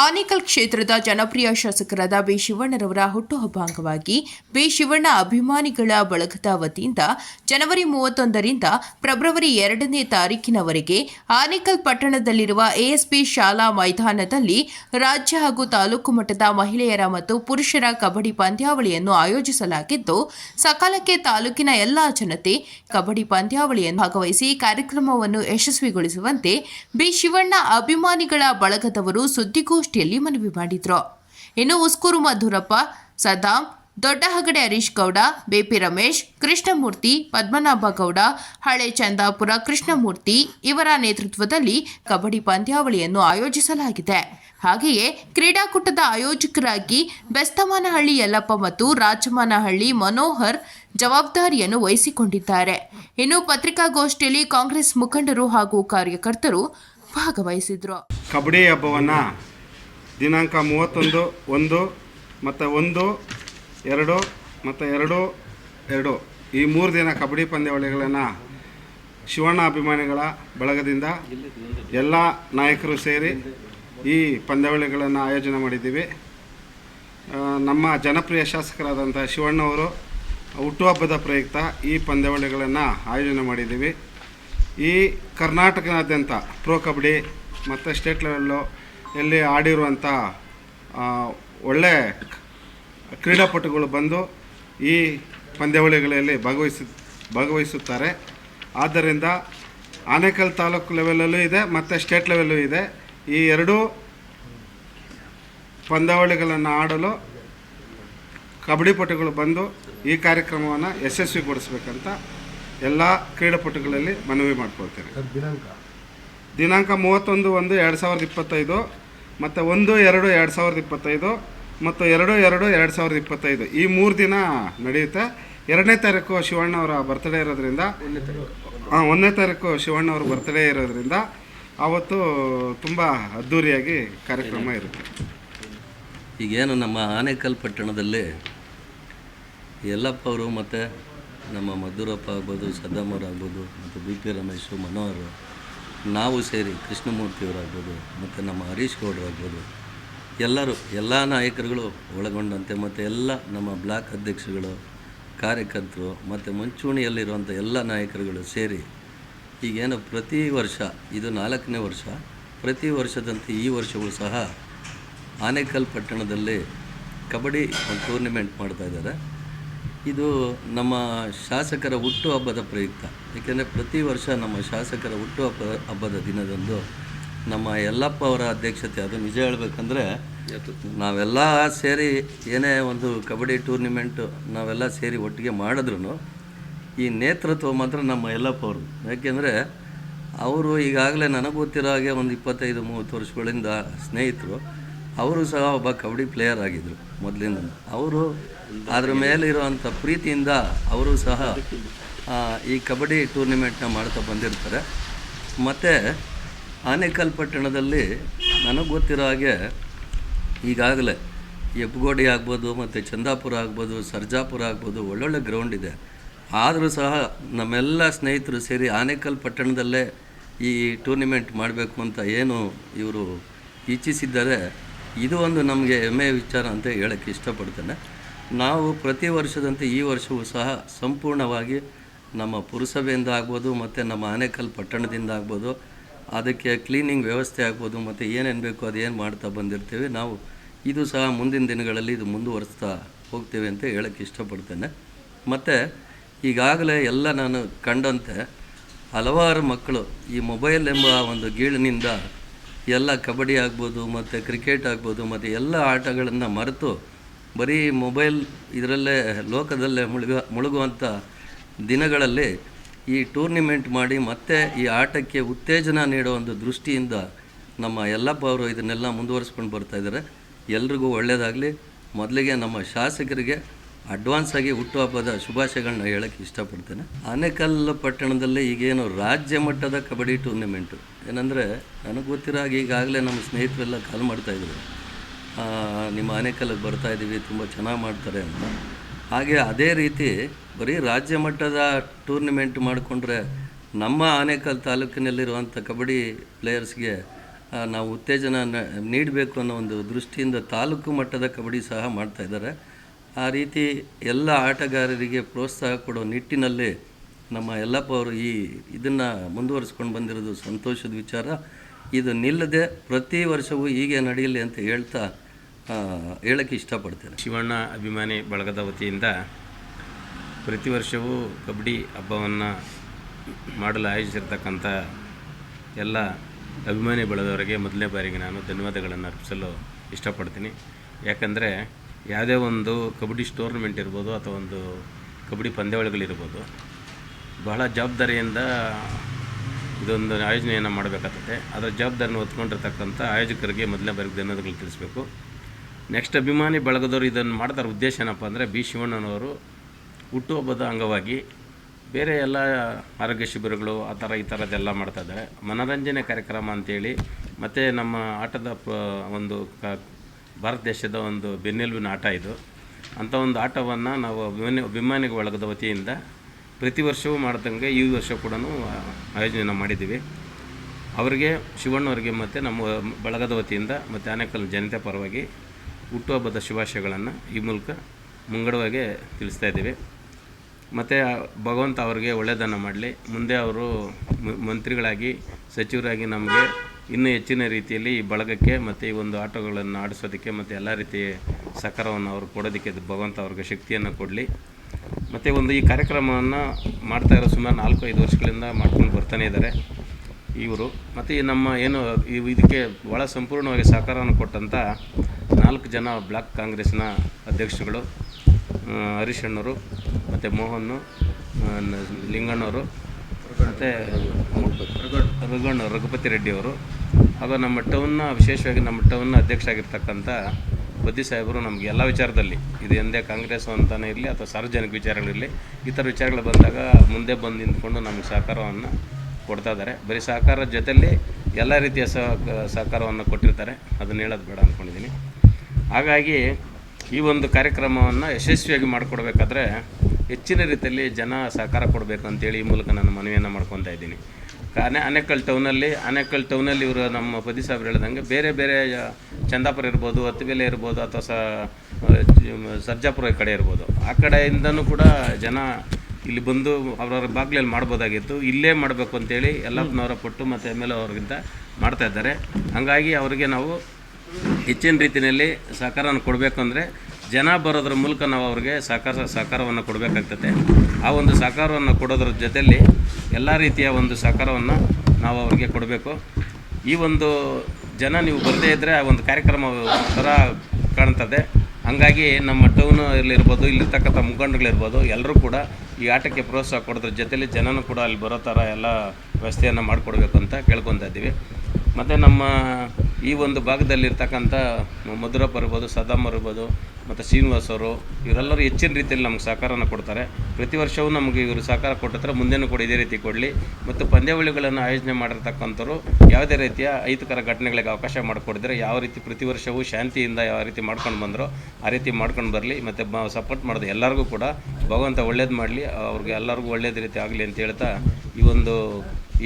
ಆನೇಕಲ್ ಕ್ಷೇತ್ರದ ಜನಪ್ರಿಯ ಶಾಸಕರಾದ ಬಿ ಶಿವಣ್ಣರವರ ಹುಟ್ಟುಹಬ್ಬ ಅಂಗವಾಗಿ ಬಿ ಶಿವಣ್ಣ ಅಭಿಮಾನಿಗಳ ಬಳಗದ ವತಿಯಿಂದ ಜನವರಿ ಮೂವತ್ತೊಂದರಿಂದ ಫೆಬ್ರವರಿ ಎರಡನೇ ತಾರೀಕಿನವರೆಗೆ ಆನೇಕಲ್ ಪಟ್ಟಣದಲ್ಲಿರುವ ಎಎಸ್ಪಿ ಶಾಲಾ ಮೈದಾನದಲ್ಲಿ ರಾಜ್ಯ ಹಾಗೂ ತಾಲೂಕು ಮಟ್ಟದ ಮಹಿಳೆಯರ ಮತ್ತು ಪುರುಷರ ಕಬಡ್ಡಿ ಪಂದ್ಯಾವಳಿಯನ್ನು ಆಯೋಜಿಸಲಾಗಿದ್ದು, ಸಕಾಲಕ್ಕೆ ತಾಲೂಕಿನ ಎಲ್ಲಾ ಜನತೆ ಕಬಡ್ಡಿ ಪಂದ್ಯಾವಳಿಯನ್ನು ಭಾಗವಹಿಸಿ ಕಾರ್ಯಕ್ರಮವನ್ನು ಯಶಸ್ವಿಗೊಳಿಸುವಂತೆ ಬಿ ಶಿವಣ್ಣ ಅಭಿಮಾನಿಗಳ ಬಳಗದವರು ಸುದ್ದಿಗೋಷ್ಠಿಯಲ್ಲಿ ಮನವಿ ಮಾಡಿದ್ರು. ಇನ್ನು ಉಸ್ಕೂರು ಮಧುರಪ್ಪ, ಸದಾಂ, ದೊಡ್ಡಹಗಡೆ ಹರೀಶ್ ಗೌಡ, ಬಿಪಿ ರಮೇಶ್, ಕೃಷ್ಣಮೂರ್ತಿ, ಪದ್ಮನಾಭ ಗೌಡ, ಹಳೆ ಚಂದಾಪುರ ಕೃಷ್ಣಮೂರ್ತಿ ಇವರ ನೇತೃತ್ವದಲ್ಲಿ ಕಬಡ್ಡಿ ಪಂದ್ಯಾವಳಿಯನ್ನು ಆಯೋಜಿಸಲಾಗಿದೆ. ಹಾಗೆಯೇ ಕ್ರೀಡಾಕೂಟದ ಆಯೋಜಕರಾಗಿ ಬೆಸ್ತಮಾನಹಳ್ಳಿ ಯಲ್ಲಪ್ಪ ಮತ್ತು ರಾಜಮಾನಹಳ್ಳಿ ಮನೋಹರ್ ಜವಾಬ್ದಾರಿಯನ್ನು ವಹಿಸಿಕೊಂಡಿದ್ದಾರೆ. ಇನ್ನು ಪತ್ರಿಕಾಗೋಷ್ಠಿಯಲ್ಲಿ ಕಾಂಗ್ರೆಸ್ ಮುಖಂಡರು ಹಾಗೂ ಕಾರ್ಯಕರ್ತರು ಭಾಗವಹಿಸಿದ್ರು. ಕಬಡ್ಡಿ ಹಬ್ಬವನ್ನು ದಿನಾಂಕ ಮೂವತ್ತೊಂದು, ಒಂದು, ಮತ್ತು ಒಂದು, ಎರಡು, ಮತ್ತು ಎರಡು ಎರಡು. ಈ ಮೂರು ದಿನ ಕಬಡ್ಡಿ ಪಂದ್ಯಾವಳಿಗಳನ್ನು ಶಿವಣ್ಣ ಅಭಿಮಾನಿಗಳ ಬಳಗದಿಂದ ಎಲ್ಲ ನಾಯಕರು ಸೇರಿ ಈ ಪಂದ್ಯಾವಳಿಗಳನ್ನು ಆಯೋಜನೆ ಮಾಡಿದ್ದೀವಿ. ನಮ್ಮ ಜನಪ್ರಿಯ ಶಾಸಕರಾದಂಥ ಶಿವಣ್ಣವರು ಹುಟ್ಟುಹಬ್ಬದ ಪ್ರಯುಕ್ತ ಈ ಪಂದ್ಯಾವಳಿಗಳನ್ನು ಆಯೋಜನೆ ಮಾಡಿದ್ದೀವಿ. ಈ ಕರ್ನಾಟಕದಾದ್ಯಂತ ಪ್ರೋ ಕಬಡ್ಡಿ ಮತ್ತು ಸ್ಟೇಟ್ ಲೆವೆಲ್ಲು ಎಲ್ಲಿ ಆಡಿರುವಂಥ ಒಳ್ಳೆ ಕ್ರೀಡಾಪಟುಗಳು ಬಂದು ಈ ಪಂದ್ಯಾವಳಿಗಳಲ್ಲಿ ಭಾಗವಹಿಸಿ, ಭಾಗವಹಿಸುತ್ತಾರೆ. ಆದ್ದರಿಂದ ಆನೇಕಲ್ ತಾಲೂಕು ಲೆವೆಲಲ್ಲೂ ಇದೆ, ಮತ್ತು ಸ್ಟೇಟ್ ಲೆವೆಲ್ಲೂ ಇದೆ. ಈ ಎರಡೂ ಪಂದ್ಯಾವಳಿಗಳನ್ನು ಆಡಲು ಕಬಡ್ಡಿ ಪಟುಗಳು ಬಂದು ಈ ಕಾರ್ಯಕ್ರಮವನ್ನು ಯಶಸ್ವಿಗೊಳಿಸ್ಬೇಕಂತ ಎಲ್ಲ ಕ್ರೀಡಾಪಟುಗಳಲ್ಲಿ ಮನವಿ ಮಾಡ್ಕೊಳ್ತೇನೆ. ದಿನಾಂಕ ಮೂವತ್ತೊಂದು ಒಂದು ಎರಡು ಸಾವಿರದ ಇಪ್ಪತ್ತೈದು ಮತ್ತು ಒಂದು ಎರಡು ಎರಡು ಸಾವಿರದ ಇಪ್ಪತ್ತೈದು ಮತ್ತು ಎರಡು ಎರಡು ಎರಡು ಸಾವಿರದ ಇಪ್ಪತ್ತೈದು. ಈ ಮೂರು ದಿನ ನಡೆಯುತ್ತೆ. ಎರಡನೇ ತಾರೀಕು ಶಿವಣ್ಣವರ ಬರ್ತ್ಡೇ ಇರೋದ್ರಿಂದ ಹಾಂ ಒಂದನೇ ತಾರೀಕು ಶಿವಣ್ಣವ್ರ ಬರ್ತ್ಡೇ ಇರೋದ್ರಿಂದ ಆವತ್ತು ತುಂಬ ಅದ್ಧೂರಿಯಾಗಿ ಕಾರ್ಯಕ್ರಮ ಇರುತ್ತೆ. ಈಗೇನು ನಮ್ಮ ಆನೇಕಲ್ ಪಟ್ಟಣದಲ್ಲಿ ಯಲ್ಲಪ್ಪ ಅವರು ಮತ್ತು ನಮ್ಮ ಮಧುರಪ್ಪ ಆಗ್ಬೋದು ಸದ್ದಾಮವ್ರು ಆಗ್ಬೋದು ಮತ್ತು ಬಿ ಪಿ ರಮೇಶು ಮನೋಹರ್ ನಾವು ಸೇರಿ ಕೃಷ್ಣಮೂರ್ತಿಯವರಾಗ್ಬೋದು ಮತ್ತು ನಮ್ಮ ಹರೀಶ್ ಗೌಡರಾಗ್ಬೋದು, ಎಲ್ಲರೂ, ಎಲ್ಲ ನಾಯಕರುಗಳು ಒಳಗೊಂಡಂತೆ ಮತ್ತು ಎಲ್ಲ ನಮ್ಮ ಬ್ಲಾಕ್ ಅಧ್ಯಕ್ಷಗಳು ಕಾರ್ಯಕರ್ತರು, ಮತ್ತು ಮುಂಚೂಣಿಯಲ್ಲಿರುವಂಥ ಎಲ್ಲ ನಾಯಕರುಗಳು ಸೇರಿ ಈಗೇನು ಪ್ರತಿ ವರ್ಷ, ಇದು ನಾಲ್ಕನೇ ವರ್ಷ, ಪ್ರತಿ ವರ್ಷದಂತೆ ಈ ವರ್ಷವೂ ಸಹ ಆನೇಕಲ್ ಪಟ್ಟಣದಲ್ಲಿ ಕಬಡ್ಡಿ ಒಂದು ಟೂರ್ನಿಮೆಂಟ್ ಮಾಡ್ತಾ ಇದ್ದಾರೆ. ಇದು ನಮ್ಮ ಶಾಸಕರ ಹುಟ್ಟುಹಬ್ಬದ ಪ್ರಯುಕ್ತ. ಏಕೆಂದರೆ ಪ್ರತಿ ವರ್ಷ ನಮ್ಮ ಶಾಸಕರ ಹುಟ್ಟುಹಬ್ಬ ಹಬ್ಬದ ದಿನದಂದು ನಮ್ಮ ಯಲ್ಲಪ್ಪ ಅವರ ಅಧ್ಯಕ್ಷತೆ ಅದು ನಿಜ ಹೇಳಬೇಕಂದ್ರೆ ನಾವೆಲ್ಲ ಸೇರಿ ಏನೇ ಒಂದು ಕಬಡ್ಡಿ ಟೂರ್ನಿಮೆಂಟು ನಾವೆಲ್ಲ ಸೇರಿ ಒಟ್ಟಿಗೆ ಮಾಡಿದ್ರು ಈ ನೇತೃತ್ವ ಮಾತ್ರ ನಮ್ಮ ಯಲ್ಲಪ್ಪ ಅವರು ಯಾಕೆಂದರೆ ಅವರು ಈಗಾಗಲೇ ನನಗೆ ಗೊತ್ತಿರೋ ಹಾಗೆ ಒಂದು ಇಪ್ಪತ್ತೈದು ಮೂವತ್ತು ವರ್ಷಗಳಿಂದ ಸ್ನೇಹಿತರು. ಅವರು ಸಹ ಒಬ್ಬ ಕಬಡ್ಡಿ ಪ್ಲೇಯರ್ ಆಗಿದ್ದರು ಮೊದಲಿಂದ ಅವರು ಅದ್ರ ಮೇಲಿರುವಂಥ ಪ್ರೀತಿಯಿಂದ ಅವರು ಸಹ ಈ ಕಬಡ್ಡಿ ಟೂರ್ನಿಮೆಂಟ್ನ ಮಾಡ್ತಾ ಬಂದಿರ್ತಾರೆ. ಮತ್ತು ಆನೇಕಲ್ ಪಟ್ಟಣದಲ್ಲಿ ನನಗೆ ಗೊತ್ತಿರೋ ಹಾಗೆ ಈಗಾಗಲೇ ಎಬ್ಗೋಡಿ ಆಗ್ಬೋದು, ಮತ್ತು ಚಂದಾಪುರ ಆಗ್ಬೋದು, ಸರ್ಜಾಪುರ ಆಗ್ಬೋದು, ಒಳ್ಳೊಳ್ಳೆ ಗ್ರೌಂಡ್ ಇದೆ. ಆದರೂ ಸಹ ನಮ್ಮೆಲ್ಲ ಸ್ನೇಹಿತರು ಸೇರಿ ಆನೇಕಲ್ ಪಟ್ಟಣದಲ್ಲೇ ಈ ಟೂರ್ನಿಮೆಂಟ್ ಮಾಡಬೇಕು ಅಂತ ಏನು ಇವರು ಇಚ್ಛಿಸಿದ್ದಾರೆ ಇದು ಒಂದು ನಮಗೆ ಹೆಮ್ಮೆಯ ವಿಚಾರ ಅಂತ ಹೇಳಕ್ಕೆ ಇಷ್ಟಪಡ್ತೇನೆ. ನಾವು ಪ್ರತಿ ವರ್ಷದಂತೆ ಈ ವರ್ಷವೂ ಸಹ ಸಂಪೂರ್ಣವಾಗಿ ನಮ್ಮ ಪುರಸಭೆಯಿಂದ ಆಗ್ಬೋದು, ಮತ್ತು ನಮ್ಮ ಆನೇಕಲ್ ಪಟ್ಟಣದಿಂದ ಆಗ್ಬೋದು, ಅದಕ್ಕೆ ಕ್ಲೀನಿಂಗ್ ವ್ಯವಸ್ಥೆ ಆಗ್ಬೋದು, ಮತ್ತು ಏನೇನು ಬೇಕೋ ಅದೇನು ಮಾಡ್ತಾ ಬಂದಿರ್ತೀವಿ, ನಾವು ಇದು ಸಹ ಮುಂದಿನ ದಿನಗಳಲ್ಲಿ ಇದು ಮುಂದುವರಿಸ್ತಾ ಹೋಗ್ತೇವೆ ಅಂತ ಹೇಳಕ್ಕೆ ಇಷ್ಟಪಡ್ತೇನೆ. ಮತ್ತು ಈಗಾಗಲೇ ಎಲ್ಲ ನಾನು ಕಂಡಂತೆ, ಹಲವಾರು ಮಕ್ಕಳು ಈ ಮೊಬೈಲ್ ಎಂಬ ಒಂದು ಗೀಳಿನಿಂದ ಎಲ್ಲ ಕಬಡ್ಡಿ ಆಗ್ಬೋದು, ಮತ್ತು ಕ್ರಿಕೆಟ್ ಆಗ್ಬೋದು, ಮತ್ತು ಎಲ್ಲ ಆಟಗಳನ್ನು ಮರೆತು ಬರೀ ಮೊಬೈಲ್ ಇದರಲ್ಲೇ, ಲೋಕದಲ್ಲೇ ಮುಳುಗ ಮುಳುಗುವಂಥ ದಿನಗಳಲ್ಲಿ ಈ ಟೂರ್ನಿಮೆಂಟ್ ಮಾಡಿ ಮತ್ತೆ ಈ ಆಟಕ್ಕೆ ಉತ್ತೇಜನ ನೀಡೋ ಒಂದು ದೃಷ್ಟಿಯಿಂದ ನಮ್ಮ ಯಲ್ಲಪ್ಪ ಅವರು ಇದನ್ನೆಲ್ಲ ಮುಂದುವರಿಸ್ಕೊಂಡು ಬರ್ತಾ ಇದ್ದಾರೆ. ಎಲ್ರಿಗೂ ಒಳ್ಳೆಯದಾಗಲಿ ಮೊದಲಿಗೆ ನಮ್ಮ ಶಾಸಕರಿಗೆ ಅಡ್ವಾನ್ಸ್ ಆಗಿ ಹುಟ್ಟುಹಬ್ಬದ ಶುಭಾಶಯಗಳನ್ನ ಹೇಳಕ್ಕೆ ಇಷ್ಟಪಡ್ತೇನೆ. ಆನೇಕಲ್ ಪಟ್ಟಣದಲ್ಲಿ ಈಗೇನು ರಾಜ್ಯ ಮಟ್ಟದ ಕಬಡ್ಡಿ ಟೂರ್ನಿಮೆಂಟು. ಏನಂದರೆ ನನಗೆ ಗೊತ್ತಿರೋ ಹಾಗೆ ಈಗಾಗಲೇ ನಮ್ಮ ಸ್ನೇಹಿತರೆಲ್ಲ ಕಾಲ್ ಮಾಡ್ತಾಯಿದ್ರು ನಿಮ್ಮ ಆನೇಕಲ್ಗೆ ಬರ್ತಾ ಇದ್ದೀವಿ ತುಂಬ ಚೆನ್ನಾಗಿ ಮಾಡ್ತಾರೆ ಅಂತ. ಹಾಗೆ ಅದೇ ರೀತಿ ಬರೀ ರಾಜ್ಯ ಮಟ್ಟದ ಟೂರ್ನಿಮೆಂಟ್ ಮಾಡಿಕೊಂಡ್ರೆ ನಮ್ಮ ಆನೇಕಲ್ ತಾಲೂಕಿನಲ್ಲಿರುವಂಥ ಕಬಡ್ಡಿ ಪ್ಲೇಯರ್ಸ್ಗೆ ನಾವು ಉತ್ತೇಜನ ನೀಡಬೇಕು ಅನ್ನೋ ಒಂದು ದೃಷ್ಟಿಯಿಂದ ತಾಲೂಕು ಮಟ್ಟದ ಕಬಡ್ಡಿ ಸಹ ಮಾಡ್ತಾ ಇದ್ದಾರೆ. ಆ ರೀತಿ ಎಲ್ಲ ಆಟಗಾರರಿಗೆ ಪ್ರೋತ್ಸಾಹ ಕೊಡೋ ನಿಟ್ಟಿನಲ್ಲಿ ನಮ್ಮ ಯಲ್ಲಪ್ಪ ಅವರು ಈ ಇದನ್ನು ಮುಂದುವರಿಸ್ಕೊಂಡು ಬಂದಿರೋದು ಸಂತೋಷದ ವಿಚಾರ. ಇದು ನಿಲ್ಲದೆ ಪ್ರತಿ ವರ್ಷವೂ ಹೀಗೆ ನಡೆಯಲಿ ಅಂತ ಹೇಳ್ತಾ ಹೇಳಕ್ಕೆ ಇಷ್ಟಪಡ್ತೇನೆ. ಶಿವಣ್ಣ ಅಭಿಮಾನಿ ಬಳಗದ ವತಿಯಿಂದ ಪ್ರತಿ ವರ್ಷವೂ ಕಬಡ್ಡಿ ಹಬ್ಬವನ್ನು ಮಾಡಲು ಆಯೋಜಿಸಿರ್ತಕ್ಕಂಥ ಎಲ್ಲ ಅಭಿಮಾನಿ ಬಳಗದವರಿಗೆ ಮೊದಲನೇ ಬಾರಿಗೆ ನಾನು ಧನ್ಯವಾದಗಳನ್ನು ಅರ್ಪಿಸಲು ಇಷ್ಟಪಡ್ತೀನಿ. ಯಾಕಂದರೆ ಯಾವುದೇ ಒಂದು ಕಬಡ್ಡಿ ಟೂರ್ನಮೆಂಟ್ ಇರ್ಬೋದು ಅಥವಾ ಒಂದು ಕಬಡ್ಡಿ ಪಂದ್ಯಾವಳಿಗಳಿರ್ಬೋದು, ಬಹಳ ಜವಾಬ್ದಾರಿಯಿಂದ ಇದೊಂದು ಆಯೋಜನೆಯನ್ನು ಮಾಡಬೇಕಾಗ್ತದೆ. ಅದರ ಜವಾಬ್ದಾರಿನ ಹೊತ್ಕೊಂಡಿರ್ತಕ್ಕಂಥ ಆಯೋಜಕರಿಗೆ ಮೊದಲನೇ ಬಾರಿಗೆ ಧನ್ಯವಾದಗಳು ತಿಳಿಸಬೇಕು. ನೆಕ್ಸ್ಟ್ ಅಭಿಮಾನಿ ಬಳಗದವರು ಇದನ್ನು ಮಾಡ್ತಾರ ಉದ್ದೇಶ ಏನಪ್ಪ ಅಂದರೆ ಬಿ ಶಿವಣ್ಣನವರು ಹುಟ್ಟುಹಬ್ಬದ ಅಂಗವಾಗಿ ಬೇರೆ ಎಲ್ಲ ಆರೋಗ್ಯ ಶಿಬಿರಗಳು ಆ ಥರ ಈ ಥರದ್ದೆಲ್ಲ ಮಾಡ್ತಾ ಇದ್ದಾರೆ. ಮನೋರಂಜನೆ ಕಾರ್ಯಕ್ರಮ ಅಂತೇಳಿ ಮತ್ತು ನಮ್ಮ ಆಟದ ಒಂದು ಭಾರತ ದೇಶದ ಒಂದು ಬೆನ್ನೆಲುಬಿನ ಆಟ ಇದು. ಅಂಥ ಒಂದು ಆಟವನ್ನು ನಾವು ಅಭಿಮಾನಿ ಅಭಿಮಾನಿಗಳ ಬಳಗದ ವತಿಯಿಂದ ಪ್ರತಿ ವರ್ಷವೂ ಮಾಡ್ದಂಗೆ ಈ ವರ್ಷ ಕೂಡ ಆಯೋಜನೆ ಮಾಡಿದ್ದೀವಿ. ಅವರಿಗೆ ಶಿವಣ್ಣವರಿಗೆ ಮತ್ತು ನಮ್ಮ ಬಳಗದ ವತಿಯಿಂದ ಮತ್ತು ಆನೇಕಲ್ ಜನತೆ ಪರವಾಗಿ ಹುಟ್ಟುಹಬ್ಬದ ಶುಭಾಶಯಗಳನ್ನು ಈ ಮೂಲಕ ಮುಂಗಡವಾಗಿ ತಿಳಿಸ್ತಾ ಇದ್ದೀವಿ. ಮತ್ತು ಭಗವಂತ ಅವರಿಗೆ ಒಳ್ಳೆಯದನ್ನು ಮಾಡಲಿ. ಮುಂದೆ ಅವರು ಮಂತ್ರಿಗಳಾಗಿ, ಸಚಿವರಾಗಿ ನಮಗೆ ಇನ್ನೂ ಹೆಚ್ಚಿನ ರೀತಿಯಲ್ಲಿ ಈ ಬಳಗಕ್ಕೆ ಮತ್ತು ಈ ಒಂದು ಆಟೋಗಳನ್ನು ಆಡಿಸೋದಕ್ಕೆ ಮತ್ತು ಎಲ್ಲ ರೀತಿಯ ಸಹಕಾರವನ್ನು ಅವ್ರು ಕೊಡೋದಕ್ಕೆ ಭಗವಂತ ಅವ್ರಿಗೆ ಶಕ್ತಿಯನ್ನು ಕೊಡಲಿ. ಮತ್ತು ಒಂದು ಈ ಕಾರ್ಯಕ್ರಮವನ್ನು ಮಾಡ್ತಾ ಇರೋ ಸುಮಾರು ನಾಲ್ಕು ಐದು ವರ್ಷಗಳಿಂದ ಮಾಡ್ಕೊಂಡು ಬರ್ತಾನೆ ಇದ್ದಾರೆ ಇವರು. ಮತ್ತು ಈ ನಮ್ಮ ಏನು ಇವ್- ಇದಕ್ಕೆ ಭಾಳ ಸಂಪೂರ್ಣವಾಗಿ ಸಹಕಾರವನ್ನು ಕೊಟ್ಟಂಥ ನಾಲ್ಕು ಜನ ಬ್ಲಾಕ್ ಕಾಂಗ್ರೆಸ್ನ ಅಧ್ಯಕ್ಷಗಳು ಹರೀಶಣ್ಣವರು ಮತ್ತು ಮೋಹನ್ ಲಿಂಗಣ್ಣವರು ಮತ್ತು ರಘುಗಣ್ಣ ರಘುಪತಿ ರೆಡ್ಡಿಯವರು ಹಾಗೂ ನಮ್ಮ ಟೌನ್ನ, ವಿಶೇಷವಾಗಿ ನಮ್ಮ ಟೌನ್ನ ಅಧ್ಯಕ್ಷರಾಗಿರ್ತಕ್ಕಂಥ ಬದ್ದಿ ಸಾಹೇಬರು ನಮಗೆ ಎಲ್ಲ ವಿಚಾರದಲ್ಲಿ, ಇದು ಎಂದೇ ಕಾಂಗ್ರೆಸ್ ಅಂತಲೇ ಇರಲಿ ಅಥವಾ ಸಾರ್ವಜನಿಕ ವಿಚಾರಗಳಿರಲಿ ಈ ಥರ ವಿಚಾರಗಳು ಬಂದಾಗ ಮುಂದೆ ಬಂದು ನಿಂತ್ಕೊಂಡು ನಮಗೆ ಸಹಕಾರವನ್ನು ಕೊಡ್ತಾ ಇದ್ದಾರೆ ಬರೀ ಸಹಕಾರದ ಜೊತೆಯಲ್ಲಿ ಎಲ್ಲ ರೀತಿಯ ಸಹ, ಸಹಕಾರವನ್ನು ಕೊಟ್ಟಿರ್ತಾರೆ. ಅದನ್ನು ಹೇಳೋದು ಬೇಡ ಅಂದ್ಕೊಂಡಿದ್ದೀನಿ ಹಾಗಾಗಿ ಈ ಒಂದು ಕಾರ್ಯಕ್ರಮವನ್ನು ಯಶಸ್ವಿಯಾಗಿ ಮಾಡಿಕೊಡ್ಬೇಕಾದ್ರೆ ಹೆಚ್ಚಿನ ರೀತಿಯಲ್ಲಿ ಜನ ಸಹಕಾರ ಕೊಡಬೇಕು ಅಂತೇಳಿ ಈ ಮೂಲಕ ನಾನು ಮನವಿಯನ್ನು ಮಾಡ್ಕೊತಾ ಇದ್ದೀನಿ. ಆನೆ ಆನೇಕಲ್ ಟೌನಲ್ಲಿ ಆನೇಕಲ್ ಟೌನಲ್ಲಿ ಇವರು ನಮ್ಮ ಪದಿ ಸಾಹೇಬ್ರು ಹೇಳ್ದಂಗೆ ಬೇರೆ ಬೇರೆ ಚಂದಾಪುರ ಇರ್ಬೋದು ಹತ್ತಿಬೆಲೆ ಇರ್ಬೋದು, ಅಥವಾ ಸ ಸರ್ಜಾಪುರ ಕಡೆ ಇರ್ಬೋದು. ಆ ಕಡೆಯಿಂದನೂ ಕೂಡ ಜನ ಇಲ್ಲಿ ಬಂದು ಅವರವ್ರ ಬಾಗಿಲಲ್ಲಿ ಮಾಡ್ಬೋದಾಗಿತ್ತು. ಇಲ್ಲೇ ಮಾಡಬೇಕು ಅಂತೇಳಿ ಎಲ್ಲಪ್ಪನವರ ಪಟ್ಟು ಮತ್ತು ಎಂ ಎಲ್ ಅವ್ರಿಗಿಂತ ಮಾಡ್ತಾ ಇದ್ದಾರೆ. ಹಾಗಾಗಿ ಅವರಿಗೆ ನಾವು ಹೆಚ್ಚಿನ ರೀತಿಯಲ್ಲಿ ಸಹಕಾರವನ್ನು ಕೊಡಬೇಕು ಅಂದರೆ ಜನ ಬರೋದ್ರ ಮೂಲಕ ನಾವು ಅವ್ರಿಗೆ ಸಹಕಾರ ಸಹಕಾರವನ್ನು ಕೊಡಬೇಕಾಗ್ತದೆ ಆ ಒಂದು ಸಹಕಾರವನ್ನು ಕೊಡೋದ್ರ ಜೊತೆಯಲ್ಲಿ ಎಲ್ಲ ರೀತಿಯ ಒಂದು ಸಹಕಾರವನ್ನು ನಾವು ಅವ್ರಿಗೆ ಕೊಡಬೇಕು. ಈ ಒಂದು ಜನ ನೀವು ಬರದೇ ಇದ್ದರೆ ಆ ಒಂದು ಕಾರ್ಯಕ್ರಮ ಥರ ಕಾಣ್ತದೆ. ಹಾಗಾಗಿ ನಮ್ಮ ಟೌನ್ ಇಲ್ಲಿರ್ಬೋದು ಇಲ್ಲಿರ್ತಕ್ಕಂಥ ಮುಖಂಡಗಳಿರ್ಬೋದು ಎಲ್ಲರೂ ಕೂಡ ಈ ಆಟಕ್ಕೆ ಪ್ರೋತ್ಸಾಹ ಕೊಡೋದ್ರ ಜೊತೆಯಲ್ಲಿ ಜನನೂ ಕೂಡ ಅಲ್ಲಿ ಬರೋ ಥರ ಎಲ್ಲ ವ್ಯವಸ್ಥೆಯನ್ನು ಮಾಡಿಕೊಡ್ಬೇಕು ಅಂತ ಕೇಳ್ಕೊತಾ ಇದ್ದೀವಿ. ಮತ್ತು ನಮ್ಮ ಈ ಒಂದು ಭಾಗದಲ್ಲಿರ್ತಕ್ಕಂಥ ಮಧುರಪ್ಪ ಇರ್ಬೋದು, ಸದಾಮ್ ಇರ್ಬೋದು ಮತ್ತು ಶ್ರೀನಿವಾಸ್ ಅವರು, ಇವರೆಲ್ಲರೂ ಹೆಚ್ಚಿನ ರೀತಿಯಲ್ಲಿ ನಮ್ಗೆ ಸಹಕಾರನ ಕೊಡ್ತಾರೆ. ಪ್ರತಿ ವರ್ಷವೂ ನಮಗೆ ಇವರು ಸಹಕಾರ ಕೊಟ್ಟಿರ್ತಾರೆ. ಮುಂದೆನೂ ಕೂಡ ಇದೇ ರೀತಿ ಕೊಡಲಿ. ಮತ್ತು ಪಂದ್ಯಾವಳಿಗಳನ್ನು ಆಯೋಜನೆ ಮಾಡಿರ್ತಕ್ಕಂಥವ್ರು ಯಾವುದೇ ರೀತಿಯ ಅಹಿತಕರ ಘಟನೆಗಳಿಗೆ ಅವಕಾಶ ಮಾಡಿಕೊಡಿದ್ರೆ ಯಾವ ರೀತಿ ಪ್ರತಿ ವರ್ಷವೂ ಶಾಂತಿಯಿಂದ ಯಾವ ರೀತಿ ಮಾಡ್ಕೊಂಡು ಬಂದರೋ ಆ ರೀತಿ ಮಾಡ್ಕೊಂಡು ಬರಲಿ. ಮತ್ತು ಸಪೋರ್ಟ್ ಮಾಡಿದ ಎಲ್ಲರಿಗೂ ಕೂಡ ಭಗವಂತ ಒಳ್ಳೇದು ಮಾಡಲಿ. ಅವ್ರಿಗೆ ಎಲ್ಲರಿಗೂ ಒಳ್ಳೇದು ರೀತಿ ಆಗಲಿ ಅಂತ ಹೇಳ್ತಾ ಈ ಒಂದು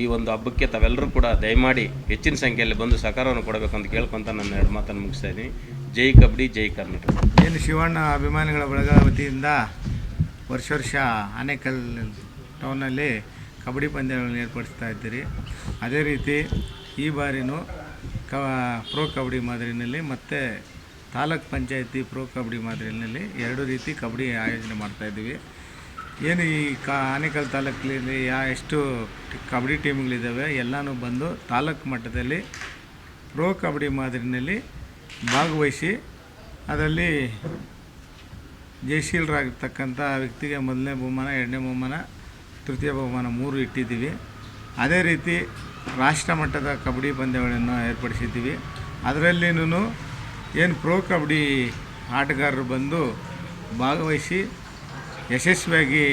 ಈ ಒಂದು ಹಬ್ಬಕ್ಕೆ ತಾವೆಲ್ಲರೂ ಕೂಡ ದಯಮಾಡಿ ಹೆಚ್ಚಿನ ಸಂಖ್ಯೆಯಲ್ಲಿ ಬಂದು ಸಹಕಾರವನ್ನು ಕೊಡಬೇಕು ಅಂತ ಕೇಳ್ಕೊತ ನನ್ನ ಎರಡು ಮಾತನ್ನು ಮುಗಿಸ್ತಾ ಇದ್ದೀನಿ. ಜೈ ಕಬಡ್ಡಿ, ಜೈ ಕರ್ನಾಟಕ. ಏನು ಶಿವಣ್ಣ ಅಭಿಮಾನಿಗಳ ಬಳಗ ವತಿಯಿಂದ ವರ್ಷ ವರ್ಷ ಆನೇಕಲ್ ಟೌನಲ್ಲಿ ಕಬಡ್ಡಿ ಪಂದ್ಯಗಳನ್ನು ಏರ್ಪಡಿಸ್ತಾ ಇದ್ದೀರಿ. ಅದೇ ರೀತಿ ಈ ಬಾರಿನೂ ಕ ಪ್ರೋ ಕಬಡ್ಡಿ ಮಾದರಿನಲ್ಲಿ ಮತ್ತು ತಾಲೂಕ್ ಪಂಚಾಯತಿ ಪ್ರೋ ಕಬಡ್ಡಿ ಮಾದರಿನಲ್ಲಿ ಎರಡು ರೀತಿ ಕಬಡ್ಡಿ ಆಯೋಜನೆ ಮಾಡ್ತಾ ಇದ್ದೀವಿ. ಏನು ಈ ಕಾ ಆನೇಕಲ್ ತಾಲೂಕಿನಲ್ಲಿ ಯಾ ಎಷ್ಟು ಕಬಡ್ಡಿ ಟೀಮ್ಗಳಿದ್ದಾವೆ ಎಲ್ಲನೂ ಬಂದು ತಾಲೂಕು ಮಟ್ಟದಲ್ಲಿ ಪ್ರೋ ಕಬಡ್ಡಿ ಮಾದರಿನಲ್ಲಿ ಭಾಗವಹಿಸಿ ಅದರಲ್ಲಿ ಜಯಶೀಲರಾಗಿರ್ತಕ್ಕಂಥ ವ್ಯಕ್ತಿಗೆ ಮೊದಲನೇ ಬಹುಮಾನ, ಎರಡನೇ ಬಹುಮಾನ, ತೃತೀಯ ಬಹುಮಾನ ಮೂರು ಇಟ್ಟಿದ್ದೀವಿ. ಅದೇ ರೀತಿ ರಾಷ್ಟ್ರ ಮಟ್ಟದ ಕಬಡ್ಡಿ ಪಂದ್ಯಾವಳಿಯನ್ನು ಏರ್ಪಡಿಸಿದ್ದೀವಿ. ಅದರಲ್ಲಿನೂ ಏನು ಪ್ರೋ ಕಬಡ್ಡಿ ಆಟಗಾರರು ಬಂದು ಭಾಗವಹಿಸಿ ಯಶಸ್ವಿಯಾಗಿ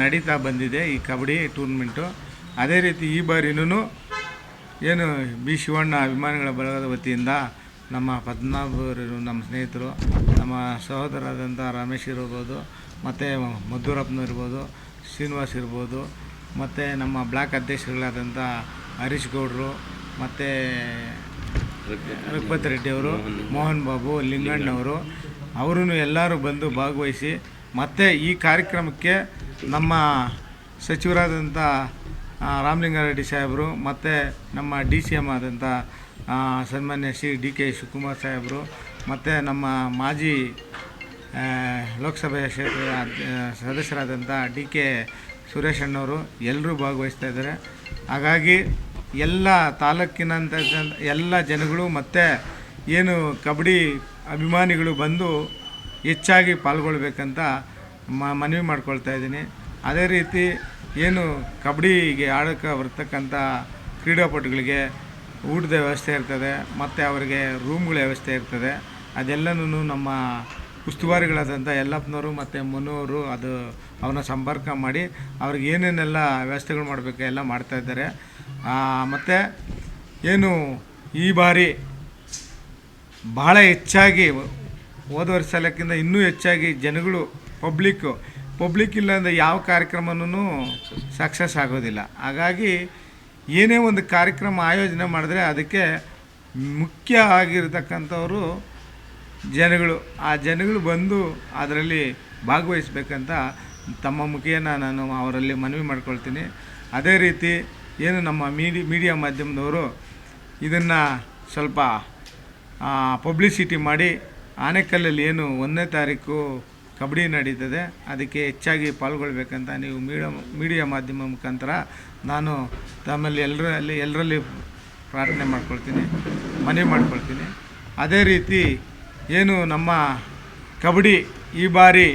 ನಡೀತಾ ಬಂದಿದೆ ಈ ಕಬಡ್ಡಿ ಟೂರ್ನಮೆಂಟು. ಅದೇ ರೀತಿ ಈ ಬಾರಿನೂ ಏನು ಬಿ ಶಿವಣ್ಣ ಅಭಿಮಾನಿಗಳ ಬಳಗದ ವತಿಯಿಂದ ನಮ್ಮ ಪದ್ಮನಾಭರು ನಮ್ಮ ಸ್ನೇಹಿತರು, ನಮ್ಮ ಸಹೋದರಾದಂಥ ರಮೇಶ್ ಇರ್ಬೋದು, ಮತ್ತು ಮಧುರಪ್ಪನ ಇರ್ಬೋದು, ಶ್ರೀನಿವಾಸ್ ಇರ್ಬೋದು, ಮತ್ತು ನಮ್ಮ ಬ್ಲಾಕ್ ಅಧ್ಯಕ್ಷರುಗಳಾದಂಥ ಹರೀಶ್ ಗೌಡರು, ಮತ್ತು ರಘುಪತಿ ರೆಡ್ಡಿಯವರು ಮೋಹನ್ ಬಾಬು, ಲಿಂಗಣ್ಣವರು ಅವರು ಎಲ್ಲರೂ ಬಂದು ಭಾಗವಹಿಸಿ ಮತ್ತು ಈ ಕಾರ್ಯಕ್ರಮಕ್ಕೆ ನಮ್ಮ ಸಚಿವರಾದಂಥ ರಾಮಲಿಂಗಾರೆಡ್ಡಿ ಸಾಹೇಬರು ಮತ್ತು ನಮ್ಮ ಡಿ ಸಿ ಎಂ ಆದಂಥ ಸನ್ಮಾನ್ಯ ಶ್ರೀ ಡಿ ಕೆ ಶಿವಕುಮಾರ್ ಸಾಹೇಬರು ಮತ್ತು ನಮ್ಮ ಮಾಜಿ ಲೋಕಸಭೆ ಕ್ಷೇತ್ರದ ಸದಸ್ಯರಾದಂಥ ಡಿ ಕೆ ಸುರೇಶ್ ಅಣ್ಣವರು ಎಲ್ಲರೂ ಭಾಗವಹಿಸ್ತಾ ಇದ್ದಾರೆ. ಹಾಗಾಗಿ ಎಲ್ಲ ತಾಲೂಕಿನಂತ ಎಲ್ಲ ಜನಗಳು ಮತ್ತು ಏನು ಕಬಡ್ಡಿ ಅಭಿಮಾನಿಗಳು ಬಂದು ಹೆಚ್ಚಾಗಿ ಪಾಲ್ಗೊಳ್ಬೇಕಂತ ಮನವಿ ಮಾಡ್ಕೊಳ್ತಾ ಇದ್ದೀನಿ. ಅದೇ ರೀತಿ ಏನು ಕಬಡ್ಡಿಗೆ ಆಡೋಕ್ಕೆ ಬರ್ತಕ್ಕಂಥ ಕ್ರೀಡಾಪಟುಗಳಿಗೆ ಊಟದ ವ್ಯವಸ್ಥೆ ಇರ್ತದೆ, ಮತ್ತು ಅವರಿಗೆ ರೂಮ್ಗಳ ವ್ಯವಸ್ಥೆ ಇರ್ತದೆ. ಅದೆಲ್ಲನೂ ನಮ್ಮ ಉಸ್ತುವಾರಿಗಳಾದಂಥ ಯಲ್ಲಪ್ಪನವರು ಮತ್ತು ಮುನ್ನವರು ಅದು ಅವನ್ನ ಸಂಪರ್ಕ ಮಾಡಿ ಅವ್ರಿಗೆ ಏನೇನೆಲ್ಲ ವ್ಯವಸ್ಥೆಗಳು ಮಾಡಬೇಕು ಎಲ್ಲ ಮಾಡ್ತಾ ಇದ್ದಾರೆ. ಮತ್ತು ಏನು ಈ ಬಾರಿ ಭಾಳ ಹೆಚ್ಚಾಗಿ ಹೋದ ವರ್ಷ ಸಲಕ್ಕಿಂತ ಇನ್ನೂ ಹೆಚ್ಚಾಗಿ ಜನಗಳು ಪಬ್ಲಿಕ್ ಇಲ್ಲ ಅಂದರೆ ಯಾವ ಕಾರ್ಯಕ್ರಮನೂ ಸಕ್ಸಸ್ ಆಗೋದಿಲ್ಲ. ಹಾಗಾಗಿ ಏನೇ ಒಂದು ಕಾರ್ಯಕ್ರಮ ಆಯೋಜನೆ ಮಾಡಿದ್ರೆ ಅದಕ್ಕೆ ಮುಖ್ಯ ಆಗಿರತಕ್ಕಂಥವರು ಜನಗಳು. ಆ ಜನಗಳು ಬಂದು ಅದರಲ್ಲಿ ಭಾಗವಹಿಸ್ಬೇಕಂತ ತಮ್ಮ ಮುಖೇನ ನಾನು ಅವರಲ್ಲಿ ಮನವಿ ಮಾಡ್ಕೊಳ್ತೀನಿ. ಅದೇ ರೀತಿ ಏನು ನಮ್ಮ ಮೀಡಿ, ಮೀಡಿಯಾ ಮಾಧ್ಯಮದವರು ಇದನ್ನು ಸ್ವಲ್ಪ ಪಬ್ಲಿಸಿಟಿ ಮಾಡಿ ಆನೆಕಲ್ಲಲ್ಲಿ ಏನು ಒಂದನೇ ತಾರೀಕು ಕಬಡ್ಡಿ ನಡೀತದೆ. ಅದಕ್ಕೆ ಹೆಚ್ಚಾಗಿ ಪಾಲ್ಗೊಳ್ಬೇಕಂತ ನೀವು ಮೀಡಿಯಾ ಮೀಡಿಯಾ ಮಾಧ್ಯಮ ಮುಖಾಂತರ ನಾನು ತಮ್ಮಲ್ಲಿ ಎಲ್ಲರಲ್ಲಿ ಎಲ್ಲರಲ್ಲಿ ಪ್ರಾರ್ಥನೆ ಮಾಡ್ಕೊಳ್ತೀನಿ, ಮನವಿ ಮಾಡ್ಕೊಳ್ತೀನಿ. ಅದೇ ರೀತಿ ಏನು ನಮ್ಮ ಕಬಡ್ಡಿ ಈ ಬಾರಿ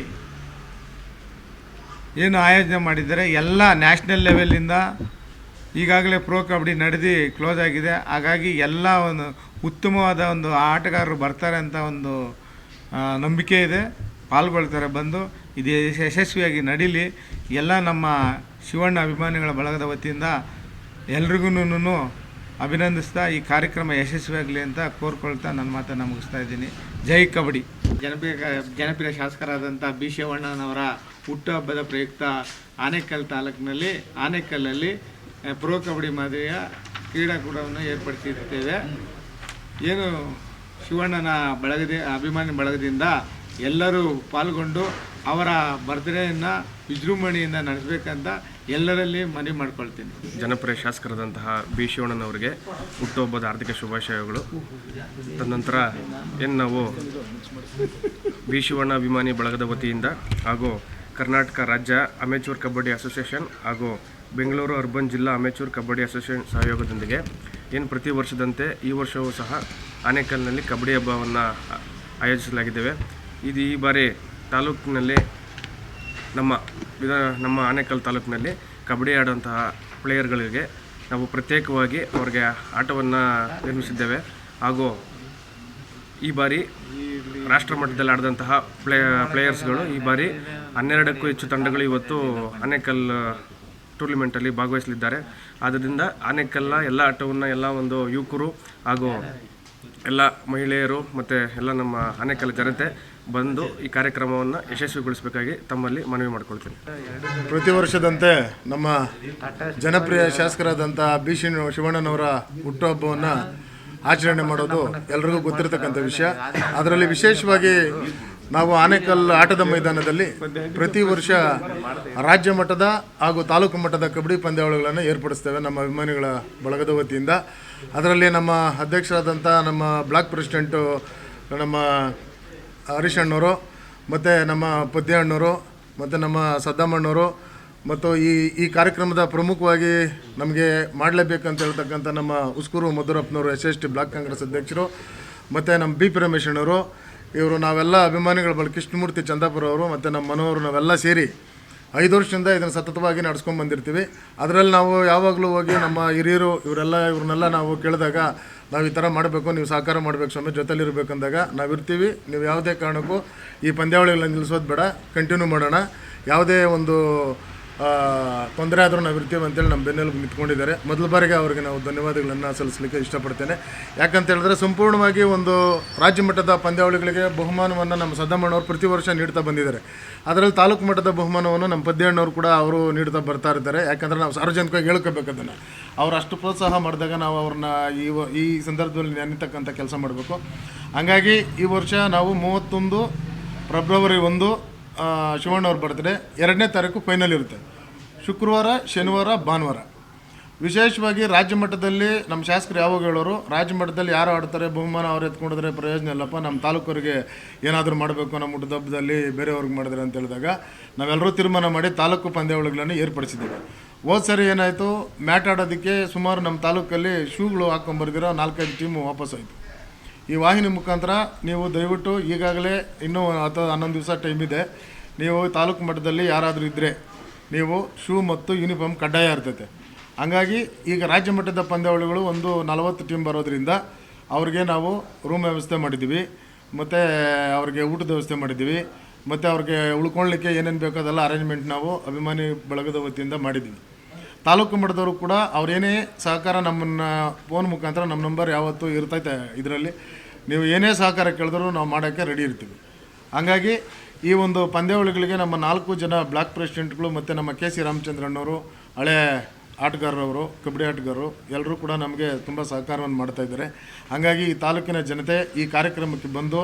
ಏನು ಆಯೋಜನೆ ಮಾಡಿದರೆ ಎಲ್ಲ ನ್ಯಾಷನಲ್ ಲೆವೆಲಿಂದ ಈಗಾಗಲೇ ಪ್ರೋ ಕಬಡ್ಡಿ ನಡೆದು ಕ್ಲೋಸ್ ಆಗಿದೆ. ಹಾಗಾಗಿ ಎಲ್ಲ ಒಂದು ಉತ್ತಮವಾದ ಒಂದು ಆಟಗಾರರು ಬರ್ತಾರೆ ಅಂತ ಒಂದು ನಂಬಿಕೆ ಇದೆ. ಪಾಲ್ಗೊಳ್ತಾರೆ ಬಂದು. ಇದು ಯಶಸ್ವಿಯಾಗಿ ನಡೀಲಿ. ಎಲ್ಲ ನಮ್ಮ ಶಿವಣ್ಣ ಅಭಿಮಾನಿಗಳ ಬಳಗದ ವತಿಯಿಂದ ಎಲ್ರಿಗೂ ಅಭಿನಂದಿಸ್ತಾ ಈ ಕಾರ್ಯಕ್ರಮ ಯಶಸ್ವಿಯಾಗಲಿ ಅಂತ ಕೋರ್ಕೊಳ್ತಾ ನನ್ನ ಮಾತನ್ನು ಮುಗಿಸ್ತಾ ಇದ್ದೀನಿ. ಜೈ ಕಬಡ್ಡಿ ಜನಪ್ರಿಯ ಜನಪ್ರಿಯ ಶಾಸಕರಾದಂಥ ಬಿ ಶಿವಣ್ಣನವರ ಹುಟ್ಟುಹಬ್ಬದ ಪ್ರಯುಕ್ತ ಆನೇಕಲ್ ತಾಲೂಕಿನಲ್ಲಿ, ಆನೇಕಲ್ಲಲ್ಲಿ ಪ್ರೋ ಕಬಡ್ಡಿ ಮಾದರಿಯ ಕ್ರೀಡಾಕೂಟವನ್ನು ಏರ್ಪಡಿಸಿರ್ತೇವೆ. ಏನು ಶಿವಣ್ಣನ ಬಳಗದ, ಅಭಿಮಾನಿ ಬಳಗದಿಂದ ಎಲ್ಲರೂ ಪಾಲ್ಗೊಂಡು ಅವರ ಬರ್ತ್ಡೇಯನ್ನು ವಿಜೃಂಭಣೆಯಿಂದ ನಡೆಸಬೇಕಂತ ಎಲ್ಲರಲ್ಲಿ ಮನವಿ ಮಾಡ್ಕೊಳ್ತೀನಿ. ಜನಪ್ರಿಯ ಶಾಸಕರಾದಂತಹ ಬಿ. ಶಿವಣ್ಣನವರಿಗೆ ಹುಟ್ಟುಹಬ್ಬದ ಆರ್ಥಿಕ ಶುಭಾಶಯಗಳು. ತದನಂತರ ಏನು ನಾವು ಬಿ. ಶಿವಣ್ಣ ಅಭಿಮಾನಿ ಬಳಗದ ವತಿಯಿಂದ ಹಾಗೂ ಕರ್ನಾಟಕ ರಾಜ್ಯ ಅಮೆಚೂರ್ ಕಬಡ್ಡಿ ಅಸೋಸಿಯೇಷನ್ ಹಾಗೂ ಬೆಂಗಳೂರು ಅರ್ಬನ್ ಜಿಲ್ಲಾ ಅಮೆಚೂರ್ ಕಬಡ್ಡಿ ಅಸೋಸಿಯೇಷನ್ ಸಹಯೋಗದೊಂದಿಗೆ ಏನು ಪ್ರತಿ ವರ್ಷದಂತೆ ಈ ವರ್ಷವೂ ಸಹ ಆನೇಕಲ್ನಲ್ಲಿ ಕಬಡ್ಡಿ ಹಬ್ಬವನ್ನು ಆಯೋಜಿಸಲಾಗಿದ್ದೇವೆ. ಇದು ಈ ಬಾರಿ ತಾಲೂಕಿನಲ್ಲಿ ನಮ್ಮ ವಿಧ, ನಮ್ಮ ಆನೇಕಲ್ ತಾಲೂಕಿನಲ್ಲಿ ಕಬಡ್ಡಿ ಆಡುವಂತಹ ಪ್ಲೇಯರ್ಗಳಿಗೆ ನಾವು ಪ್ರತ್ಯೇಕವಾಗಿ ಅವರಿಗೆ ಆಟವನ್ನು ನಿರ್ಮಿಸಿದ್ದೇವೆ. ಹಾಗೂ ಈ ಬಾರಿ ರಾಷ್ಟ್ರ ಮಟ್ಟದಲ್ಲಿ ಆಡಿದಂತಹ ಪ್ಲೇ, ಪ್ಲೇಯರ್ಸ್ಗಳು ಈ ಬಾರಿ ಹನ್ನೆರಡಕ್ಕೂ ಹೆಚ್ಚು ತಂಡಗಳು ಇವತ್ತು ಆನೇಕಲ್ ಟೂರ್ನಿಮೆಂಟಲ್ಲಿ ಭಾಗವಹಿಸಲಿದ್ದಾರೆ. ಆದ್ದರಿಂದ ಆನೆಕಲ್ಲ ಎಲ್ಲ ಆಟವನ್ನು ಎಲ್ಲ ಒಂದು ಯುವಕರು ಹಾಗೂ ಎಲ್ಲ ಮಹಿಳೆಯರು ಮತ್ತು ಎಲ್ಲ ನಮ್ಮ ಆನೇಕಲ್ ಜನತೆ ಬಂದು ಈ ಕಾರ್ಯಕ್ರಮವನ್ನು ಯಶಸ್ವಿಗೊಳಿಸಬೇಕಾಗಿ ತಮ್ಮಲ್ಲಿ ಮನವಿ ಮಾಡಿಕೊಳ್ತೀನಿ. ಪ್ರತಿ ವರ್ಷದಂತೆ ನಮ್ಮ ಜನಪ್ರಿಯ ಶಾಸಕರಾದಂಥ ಬಿ ಶ್ರೀ ಶಿವಣ್ಣನವರ ಹುಟ್ಟುಹಬ್ಬವನ್ನು ಆಚರಣೆ ಮಾಡೋದು ಎಲ್ರಿಗೂ ಗೊತ್ತಿರತಕ್ಕಂಥ ವಿಷಯ. ಅದರಲ್ಲಿ ವಿಶೇಷವಾಗಿ ನಾವು ಆನೇಕಲ್ ಆಟದ ಮೈದಾನದಲ್ಲಿ ಪ್ರತಿ ವರ್ಷ ರಾಜ್ಯ ಮಟ್ಟದ ಹಾಗೂ ತಾಲೂಕು ಮಟ್ಟದ ಕಬಡ್ಡಿ ಪಂದ್ಯಾವಳಿಗಳನ್ನು ಏರ್ಪಡಿಸ್ತೇವೆ ನಮ್ಮ ಅಭಿಮಾನಿಗಳ ಬಳಗದ ವತಿಯಿಂದ. ಅದರಲ್ಲಿ ನಮ್ಮ ಅಧ್ಯಕ್ಷರಾದಂಥ ನಮ್ಮ ಬ್ಲಾಕ್ ಪ್ರೆಸಿಡೆಂಟು ನಮ್ಮ ಹರೀಶ್ ಅಣ್ಣವರು ಮತ್ತು ನಮ್ಮ ಪದ್ಯ ಅಣ್ಣವರು ಮತ್ತು ನಮ್ಮ ಸದ್ದಾಮಣ್ಣವರು ಮತ್ತು ಈ ಈ ಕಾರ್ಯಕ್ರಮದ ಪ್ರಮುಖವಾಗಿ ನಮಗೆ ಮಾಡಲೇಬೇಕಂತ ಹೇಳ್ತಕ್ಕಂಥ ನಮ್ಮ Huskur ಮಧುರಪ್ಪನವರು S S T block Congress ಅಧ್ಯಕ್ಷರು, ಮತ್ತು ನಮ್ಮ ಬಿ ಪಿ ರಮೇಶ್ ಅಣ್ಣವರು ಇವರು ನಾವೆಲ್ಲ ಅಭಿಮಾನಿಗಳ ಬಳಿ ಕೃಷ್ಣಮೂರ್ತಿ ಚಂದಾಪುರ ಅವರು ಮತ್ತು ನಮ್ಮ ಮನೋವರು ನಾವೆಲ್ಲ ಸೇರಿ ಐದು ವರ್ಷದಿಂದ ಇದನ್ನು ಸತತವಾಗಿ ನಡ್ಸ್ಕೊಂಡು ಬಂದಿರ್ತೀವಿ. ಅದರಲ್ಲಿ ನಾವು ಯಾವಾಗಲೂ ಹೋಗಿ ನಮ್ಮ ಹಿರಿಯರು ಇವರೆಲ್ಲ, ಇವ್ರನ್ನೆಲ್ಲ ನಾವು ಕೇಳಿದಾಗ ನಾವು ಈ ಥರ ಮಾಡಬೇಕು, ನೀವು ಸಹಕಾರ ಮಾಡಬೇಕು, ಸ್ವಾಮಿ ಜೊತೆಲಿರಬೇಕಂದಾಗ ನಾವು ಇರ್ತೀವಿ. ನೀವು ಯಾವುದೇ ಕಾರಣಕ್ಕೂ ಈ ಪಂದ್ಯಾವಳಿಗಳನ್ನ ನಿಲ್ಲಿಸೋದು ಬೇಡ ಕಂಟಿನ್ಯೂ ಮಾಡೋಣ. ಯಾವುದೇ ಒಂದು ತೊಂದರೆ ಆದರೂ ನಾವು ಇರ್ತೀವಿ ಅಂತೇಳಿ ನಮ್ಮ ಬೆನ್ನೆಲುಬು ನಿಂತ್ಕೊಂಡಿದ್ದಾರೆ. ಮೊದಲ ಬಾರಿಗೆ ಅವರಿಗೆ ನಾವು ಧನ್ಯವಾದಗಳನ್ನು ಸಲ್ಲಿಸಲಿಕ್ಕೆ ಇಷ್ಟಪಡ್ತೇನೆ. ಯಾಕಂತ ಹೇಳಿದ್ರೆ ಸಂಪೂರ್ಣವಾಗಿ ಒಂದು ರಾಜ್ಯ ಮಟ್ಟದ ಪಂದ್ಯಾವಳಿಗಳಿಗೆ ಬಹುಮಾನವನ್ನು ನಮ್ಮ ಸದ್ದಮ್ಮಣ್ಣವರು ಪ್ರತಿ ವರ್ಷ ನೀಡ್ತಾ ಬಂದಿದ್ದಾರೆ. ಅದರಲ್ಲಿ ತಾಲೂಕು ಮಟ್ಟದ ಬಹುಮಾನವನ್ನು ನಮ್ಮ ಪದ್ಯಣ್ಣವರು ಕೂಡ ಅವರು ನೀಡ್ತಾ ಬರ್ತಾ ಇರ್ತಾರೆ ಯಾಕಂದರೆ ನಾವು ಸಾರ್ವಜನಿಕವಾಗಿ ಹೇಳ್ಕೋಬೇಕು ಅದನ್ನು. ಅವ್ರು ಅಷ್ಟು ಪ್ರೋತ್ಸಾಹ ಮಾಡಿದಾಗ ನಾವು ಅವ್ರನ್ನ ಈ ಈ ಸಂದರ್ಭದಲ್ಲಿ ನೆನೀತಕ್ಕಂಥ ಕೆಲಸ ಮಾಡಬೇಕು. ಹಾಗಾಗಿ ಈ ವರ್ಷ ನಾವು ಮೂವತ್ತೊಂದು, ಫೆಬ್ರವರಿ ಒಂದು ಶಿವಣ್ಣವ್ರ ಬರ್ತ್ಡೇ ಎರಡನೇ ತಾರೀಕು ಫೈನಲ್ ಇರುತ್ತೆ. ಶುಕ್ರವಾರ, ಶನಿವಾರ, ಭಾನುವಾರ. ವಿಶೇಷವಾಗಿ ರಾಜ್ಯ ಮಟ್ಟದಲ್ಲಿ ನಮ್ಮ ಶಾಸಕರು ಯಾವಾಗ ಹೇಳೋರು, ರಾಜ್ಯ ಮಟ್ಟದಲ್ಲಿ ಯಾರು ಆಡ್ತಾರೆ, ಬಹುಮಾನ ಅವ್ರು ಎತ್ಕೊಂಡಿದ್ರೆ ಪ್ರಯೋಜನ ಇಲ್ಲಪ್ಪ, ನಮ್ಮ ತಾಲೂಕರಿಗೆ ಏನಾದರೂ ಮಾಡಬೇಕು ನಮ್ಮ ಹುಟ್ಟದ ಹಬ್ಬದಲ್ಲಿ ಬೇರೆಯವ್ರಿಗೆ ಮಾಡಿದ್ರೆ ಅಂತ ಹೇಳಿದಾಗ ನಾವೆಲ್ಲರೂ ತೀರ್ಮಾನ ಮಾಡಿ ತಾಲೂಕು ಪಂದ್ಯಾವಳಿಗಳನ್ನು ಏರ್ಪಡಿಸಿದ್ದೀವಿ. ಹೋದ ಸರಿ ಏನಾಯಿತು, ಮ್ಯಾಟ್ ಆಡೋದಕ್ಕೆ ಸುಮಾರು ನಮ್ಮ ತಾಲೂಕಲ್ಲಿ ಶೂಗಳು ಹಾಕ್ಕೊಂಬರ್ದಿರೋ ನಾಲ್ಕೈದು ಟೀಮು ವಾಪಸ್ ಆಯಿತು ಈ ವಾಹಿನಿ ಮುಖಾಂತರ ನೀವು ದಯವಿಟ್ಟು ಈಗಾಗಲೇ ಇನ್ನೂ ಹತ್ತು ಹನ್ನೊಂದು ದಿವಸ ಟೈಮ್ ಇದೆ. ನೀವು ತಾಲೂಕು ಮಟ್ಟದಲ್ಲಿ ಯಾರಾದರೂ ಇದ್ದರೆ ನೀವು ಶೂ ಮತ್ತು ಯೂನಿಫಾರ್ಮ್ ಕಡ್ಡಾಯ ಇರ್ತೈತೆ. ಹಾಗಾಗಿ ಈಗ ರಾಜ್ಯ ಮಟ್ಟದ ಪಂದ್ಯಾವಳಿಗಳು ಒಂದು ನಲವತ್ತು ಟೀಮ್ ಬರೋದರಿಂದ ಅವ್ರಿಗೆ ನಾವು ರೂಮ್ ವ್ಯವಸ್ಥೆ ಮಾಡಿದ್ದೀವಿ. ಮತ್ತು ಅವ್ರಿಗೆ ಊಟದ ವ್ಯವಸ್ಥೆ ಮಾಡಿದ್ದೀವಿ. ಮತ್ತು ಅವ್ರಿಗೆ ಉಳ್ಕೊಳ್ಳಿಕ್ಕೆ ಏನೇನು ಬೇಕೋ ಅದೆಲ್ಲ ಅರೇಂಜ್ಮೆಂಟ್ ನಾವು ಅಭಿಮಾನಿ ಬಳಗದ ವತಿಯಿಂದ ಮಾಡಿದ್ದೀವಿ. ತಾಲೂಕು ಮಟ್ಟದವರು ಕೂಡ ಅವರೇನೇ ಸಹಕಾರ ನಮ್ಮನ್ನು ಫೋನ್ ಮುಖಾಂತರ ನಮ್ಮ ನಂಬರ್ ಯಾವತ್ತೂ ಇರ್ತೈತೆ ಇದರಲ್ಲಿ. ನೀವು ಏನೇ ಸಹಕಾರ ಕೇಳಿದ್ರು ನಾವು ಮಾಡೋಕ್ಕೆ ರೆಡಿ ಇರ್ತೀವಿ. ಹಾಗಾಗಿ ಈ ಒಂದು ಪಂದ್ಯಾವಳಿಗಳಿಗೆ ನಮ್ಮ ನಾಲ್ಕು ಜನ ಬ್ಲಾಕ್ ಪ್ರೆಸಿಡೆಂಟ್ಗಳು ಮತ್ತು ನಮ್ಮ ಕೆ ಸಿ ರಾಮಚಂದ್ರಣ್ಣವರು, ಹಳೆ ಆಟಗಾರರವರು, ಕಬಡ್ಡಿ ಆಟಗಾರರು ಎಲ್ಲರೂ ಕೂಡ ನಮಗೆ ತುಂಬ ಸಹಕಾರವನ್ನು ಮಾಡ್ತಾ ಇದ್ದಾರೆ. ಹಾಗಾಗಿ ಈ ತಾಲೂಕಿನ ಜನತೆ ಈ ಕಾರ್ಯಕ್ರಮಕ್ಕೆ ಬಂದು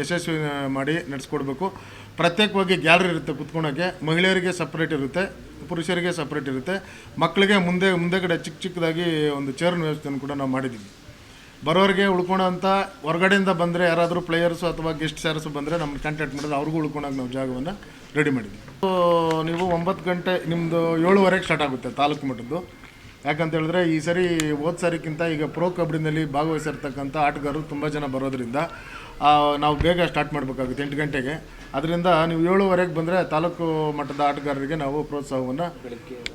ಯಶಸ್ವಿ ಮಾಡಿ ನಡೆಸ್ಕೊಡ್ಬೇಕು. ಪ್ರತ್ಯೇಕವಾಗಿ ಗ್ಯಾಲರಿ ಇರುತ್ತೆ ಕುತ್ಕೊಳ್ಳೋಕ್ಕೆ ಮಹಿಳೆಯರಿಗೆ ಸಪ್ರೇಟ್ ಇರುತ್ತೆ. ಪುರುಷರಿಗೆ ಸಪ್ರೇಟ್ ಇರುತ್ತೆ. ಮಕ್ಕಳಿಗೆ ಮುಂದೆ ಮುಂದೆಗಡೆ ಚಿಕ್ಕ ಚಿಕ್ಕದಾಗಿ ಒಂದು ಚೇರ್ನ ವ್ಯವಸ್ಥೆಯನ್ನು ಕೂಡ ನಾವು ಮಾಡಿದ್ದೀವಿ. ಬರೋರಿಗೆ ಉಳ್ಕೊಳೋಂಥ ಹೊರಗಡೆಯಿಂದ ಬಂದರೆ ಯಾರಾದರೂ ಪ್ಲೇಯರ್ಸು ಅಥವಾ ಗೆಸ್ಟ್ ಸ್ಟಾರ್ಸು ಬಂದರೆ ನಮ್ಮ ಕಾಂಟ್ಯಾಕ್ಟ್ ಮಾಡಿದ್ರೆ ಅವ್ರಿಗೂ ಉಳ್ಕೊಳಕ್ಕೆ ನಾವು ಜಾಗವನ್ನು ರೆಡಿ ಮಾಡಿದ್ದೀವಿ. ನೀವು ಒಂಬತ್ತು ಗಂಟೆ ನಿಮ್ಮದು ಏಳುವರೆಗೆ ಸ್ಟಾರ್ಟ್ ಆಗುತ್ತೆ ತಾಲೂಕು ಮಟ್ಟದ್ದು. ಯಾಕಂತ ಹೇಳಿದ್ರೆ ಈ ಸರಿ ಹೋದ ಈಗ ಪ್ರೋ ಕಬಡ್ಡಿನಲ್ಲಿ ಭಾಗವಹಿಸಿರ್ತಕ್ಕಂಥ ಆಟಗಾರರು ತುಂಬ ಜನ ಬರೋದ್ರಿಂದ ನಾವು ಬೇಗ ಸ್ಟಾರ್ಟ್ ಮಾಡಬೇಕಾಗುತ್ತೆ ಎಂಟು ಗಂಟೆಗೆ. ಅದರಿಂದ ನೀವು ಏಳುವರೆಗೆ ಬಂದರೆ ತಾಲೂಕು ಮಟ್ಟದ ಆಟಗಾರರಿಗೆ ನಾವು ಪ್ರೋತ್ಸಾಹವನ್ನು